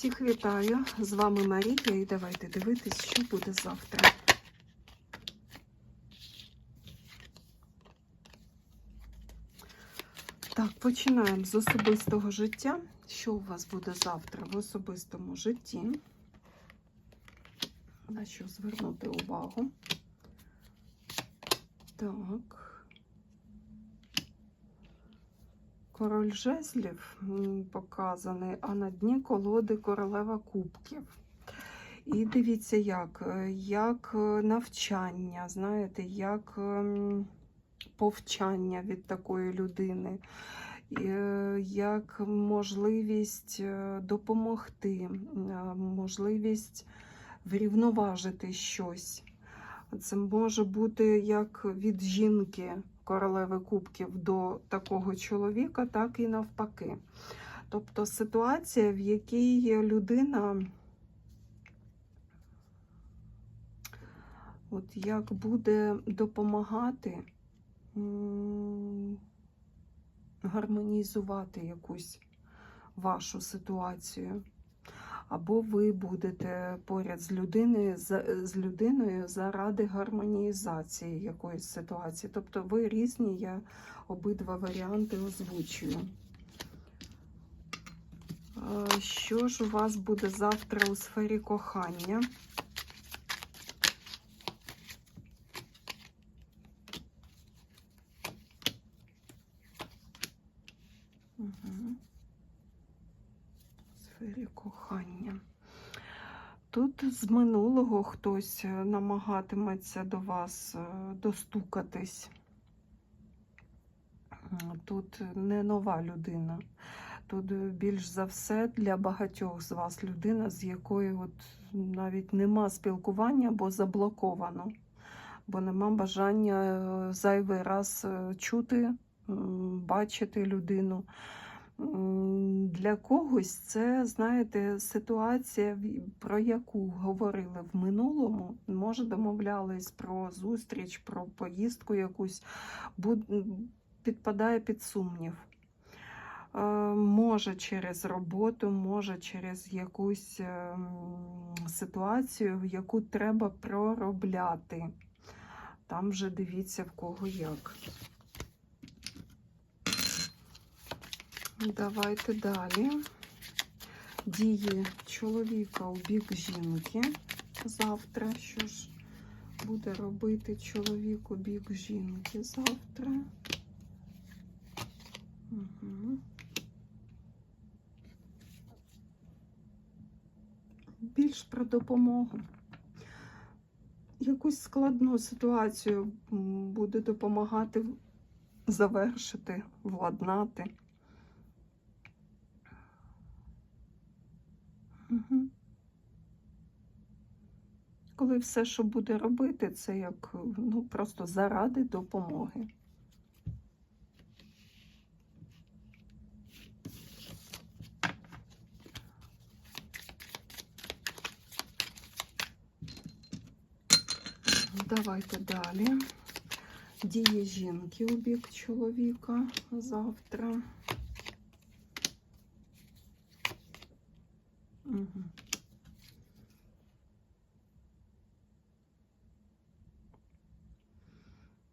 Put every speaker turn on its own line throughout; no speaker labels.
Всіх вітаю! З вами Марія і давайте дивитись, що буде завтра. Так, починаємо з особистого життя. Що у вас буде завтра в особистому житті? На що звернути увагу? Так. Король жезлів показаний, а на дні колоди королева кубків. І дивіться, як, е, як е, навчання, знаєте, як ем, повчання від такої людини, е, як можливість допомогти, можливість врівноважити щось. Це може бути як від жінки королеви кубків до такого чоловіка, так і навпаки. Тобто ситуація, в якій людина от як буде допомагати гармонізувати якусь вашу ситуацію. Або ви будете поряд з людиною, з, людиною заради гармонізації якоїсь ситуації. Тобто ви різні, я обидва варіанти озвучую. Що ж у вас буде завтра у сфері кохання? Сфері кохання. Тут з минулого хтось е, намагатиметься до вас е, достукатись. Тут не нова людина. Тут е, більш за все для багатьох з вас людина, з якою от навіть нема спілкування, бо заблоковано, бо нема бажання зайвий раз чути, бачити людину. Для когось це, знаєте, ситуація, про яку говорили в минулому. Може, домовлялись про зустріч, про поїздку якусь, підпадає під сумнів. Е, Може через роботу, може через якусь е, ситуацію, яку треба проробляти. Там вже дивіться в кого як. Давайте далі. Дії чоловіка у бік жінки. Завтра що ж буде робити чоловік у бік жінки завтра? Угу. Більш про допомогу. Якусь складну ситуацію буде допомагати завершити, владнати. Коли все, що буде робити, це як ну, просто заради допомоги. Давайте далі. Дії жінки у бік чоловіка завтра. Угу.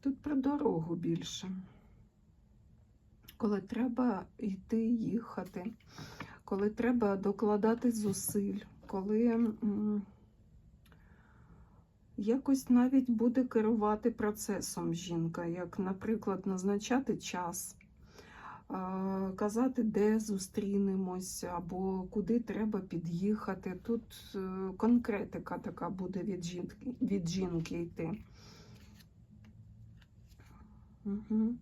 Тут про дорогу більше. Коли треба йти, їхати, коли треба докладати зусиль, коли якось навіть буде керувати процесом жінка, як, наприклад, назначати час, казати, де зустрінемось, або куди треба під'їхати. Тут е, конкретика така буде від жінки, від жінки йти. Угу.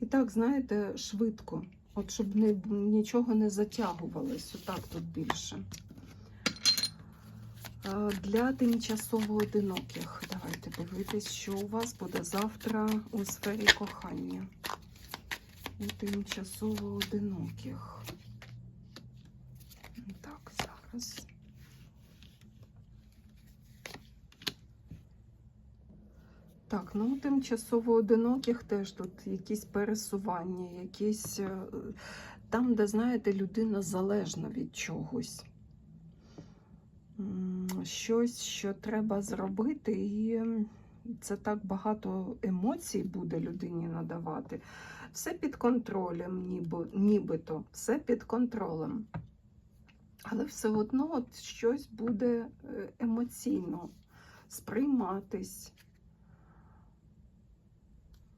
І так, знаєте, швидко, от щоб не, нічого не затягувалось, отак тут більше. Е, Для тимчасово одиноких. Давайте дивитись, що у вас буде завтра у сфері кохання. У тимчасово одиноких. Так, зараз. Так, ну тимчасово одиноких теж тут якісь пересування, якісь е, там, де, знаєте, людина залежна від чогось. Щось, що треба зробити, і це так багато емоцій буде людині надавати. Все під контролем, ніби, нібито, все під контролем. Але все одно от щось буде е, емоційно сприйматись.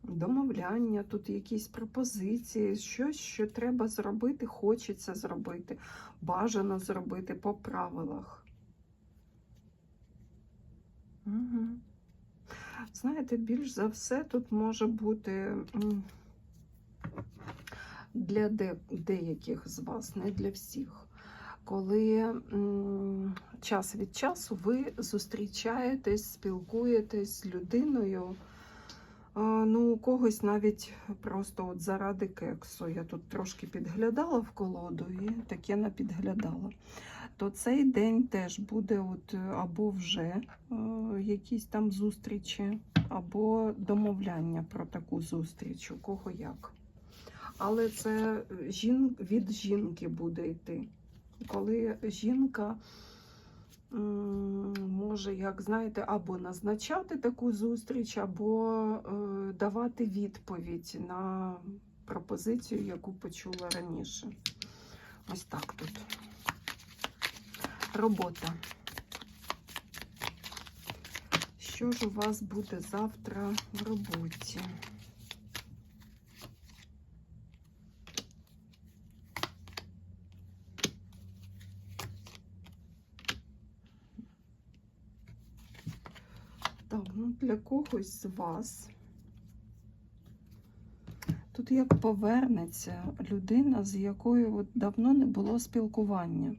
Домовляння, тут якісь пропозиції, щось, що треба зробити, хочеться зробити, бажано зробити по правилах. Угу. Знаєте, більш за все тут може бути для де, деяких з вас, не для всіх. Коли час від часу ви зустрічаєтесь, спілкуєтесь з людиною, ну, у когось навіть просто от заради кексу. Я тут трошки підглядала в колоду і таке напідглядала. То цей день теж буде от е, або вже е, якісь там зустрічі, або домовляння про таку зустріч, у кого як. Але це жін, від жінки буде йти. Коли жінка може, як знаєте, або назначати таку зустріч, або е, давати відповідь на пропозицію, яку почула раніше. Ось так тут. Робота. Що ж у вас буде завтра в роботі? Так, ну для когось з вас тут як повернеться людина, з якою от давно не було спілкування.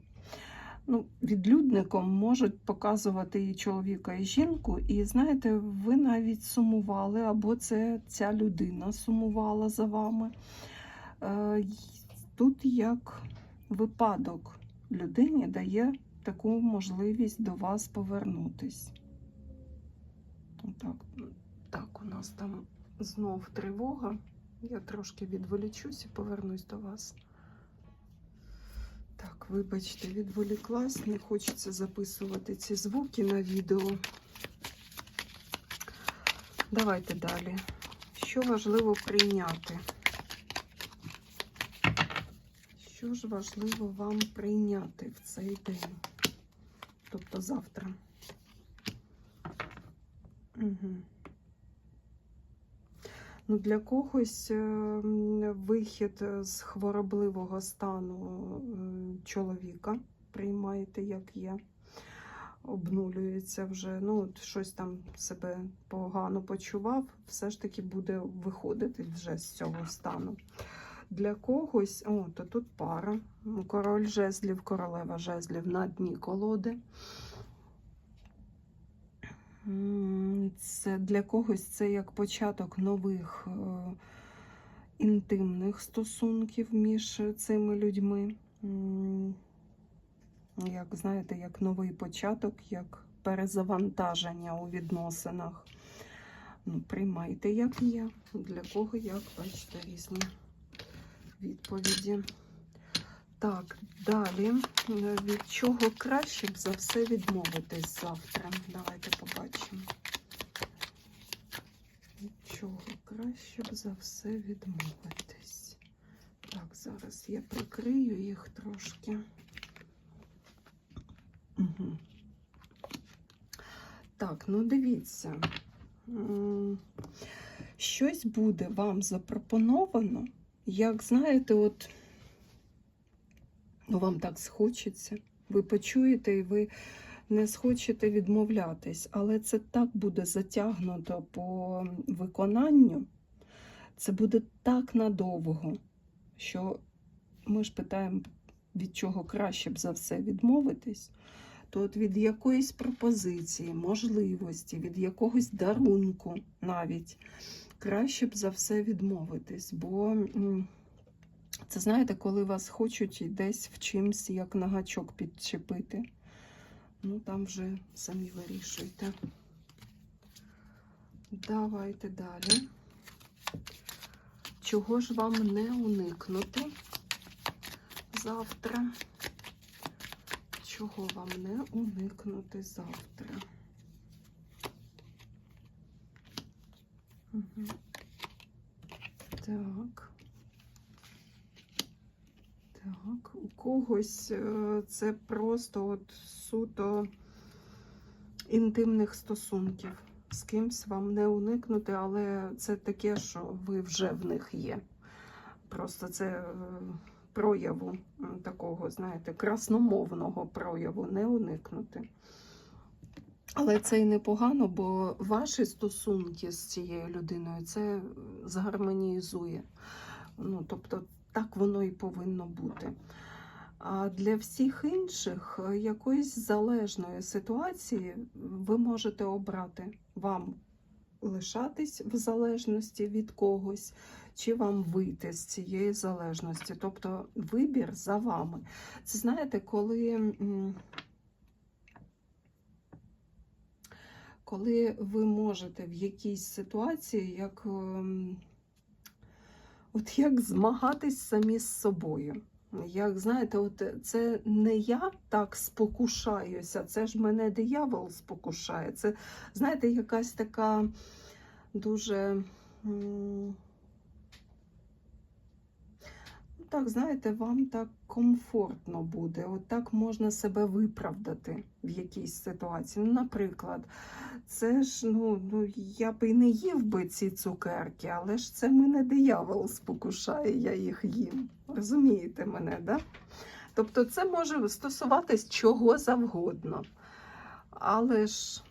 Ну, відлюдником можуть показувати і чоловіка, і жінку, і знаєте, ви навіть сумували, або це ця людина сумувала за вами. Е, Тут як випадок людині дає таку можливість до вас повернутись. Так, так, у нас там знов тривога. Я трошки відволічусь і повернусь до вас. Так, вибачте, відволіклась, не хочеться записувати ці звуки на відео. Давайте далі. Що важливо прийняти? Що ж важливо вам прийняти в цей день? Тобто завтра. Угу. Ну, для когось е, вихід з хворобливого стану е, чоловіка приймаєте, як є, обнулюється вже. Ну, от щось там себе погано почував, все ж таки буде виходити вже з цього стану. Для когось, о, то тут пара. Король жезлів, королева жезлів на дні колоди. Це для когось це як початок нових е, інтимних стосунків між цими людьми. Як знаєте, як новий початок, як перезавантаження у відносинах. Ну, приймайте, як є. Для кого як, бачите, різні відповіді. Так, далі. Е, Від чого краще б за все відмовитись завтра? Давайте побачимо. Від чого краще б за все відмовитись? Так, зараз я прикрию їх трошки. Угу. Так, ну дивіться. Щось буде вам запропоновано, як знаєте, от ну, вам так схочеться. Ви почуєте і ви не схочете відмовлятись, але це так буде затягнуто по виконанню. Це буде так надовго, що ми ж питаємо, від чого краще б за все відмовитись. То от від якоїсь пропозиції, можливості, від якогось дарунку навіть краще б за все відмовитись. Бо це знаєте, коли вас хочуть десь в чимсь як на гачок підчепити. Ну там вже самі вирішуйте. Давайте далі. Чого ж вам не уникнути завтра. Чого вам не уникнути завтра? Угу. Так. Так, у когось е, це просто от суто інтимних стосунків. З кимсь вам не уникнути, але це таке, що ви вже в них є. Просто це е, прояву такого, знаєте, красномовного прояву не уникнути. Але це і непогано, бо ваші стосунки з цією людиною це згармонізує. Ну, тобто, так воно і повинно бути. А для всіх інших е, якоїсь залежної ситуації ви можете обрати вам лишатись в залежності від когось, чи вам вийти з цієї залежності. Тобто вибір за вами. Це знаєте, коли. Коли ви можете в якійсь ситуації, як, ем, от як змагатись самі з собою. Як знаєте, от це не я так спокушаюся, це ж мене диявол спокушає. Це, знаєте, якась така дуже. м, ну, Так, знаєте, вам так комфортно буде, от так можна себе виправдати в якійсь ситуації. Ну, наприклад, це ж ну, ну я б і не їв би ці цукерки, але ж це мене диявол спокушає, я їх їм. Розумієте мене, да? Тобто це може стосуватись чого завгодно. Але ж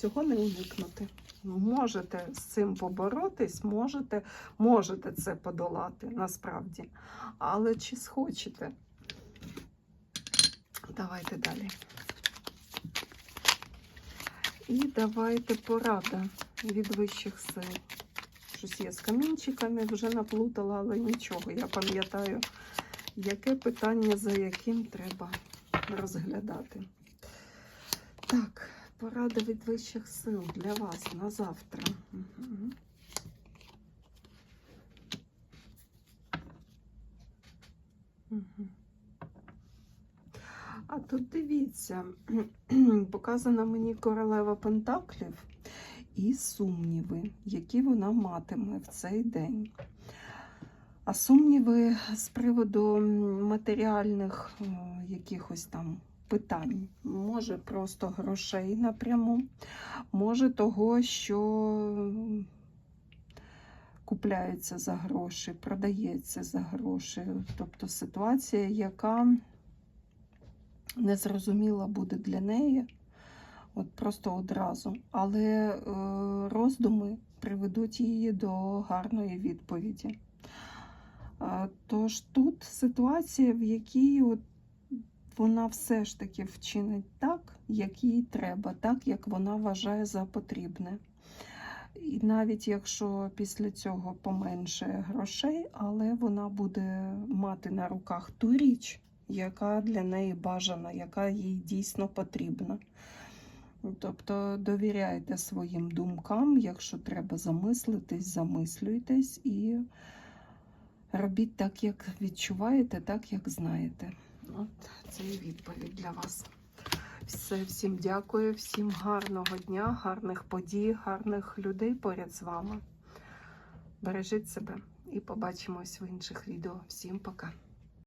цього не уникнути. Можете з цим поборотись, можете, можете це подолати насправді. Але чи схочете? Давайте далі. І давайте порада від вищих сил. Щось є з камінчиками, вже наплутала, але нічого. Я пам'ятаю, яке питання, за яким треба розглядати. Так, порада від вищих сил для вас на завтра. А тут дивіться, показана мені королева Пентаклів і сумніви, які вона матиме в цей день. А сумніви з приводу матеріальних е, якихось там питань, може просто грошей напряму, може того, що купляється за гроші, продається за гроші. Тобто ситуація, яка незрозуміла буде для неї, от просто одразу. Але е, роздуми приведуть її до гарної відповіді. Е, Тож тут ситуація, в якій от вона все ж таки вчинить так, як їй треба, так, як вона вважає за потрібне. І навіть якщо після цього поменше грошей, але вона буде мати на руках ту річ, яка для неї бажана, яка їй дійсно потрібна. Тобто довіряйте своїм думкам, якщо треба замислитись, замислюйтесь і робіть так, як відчуваєте, так, як знаєте. От це і відповідь для вас. Все, всім дякую, всім гарного дня, гарних подій, гарних людей поряд з вами. Бережіть себе і побачимось в інших відео. Всім пока!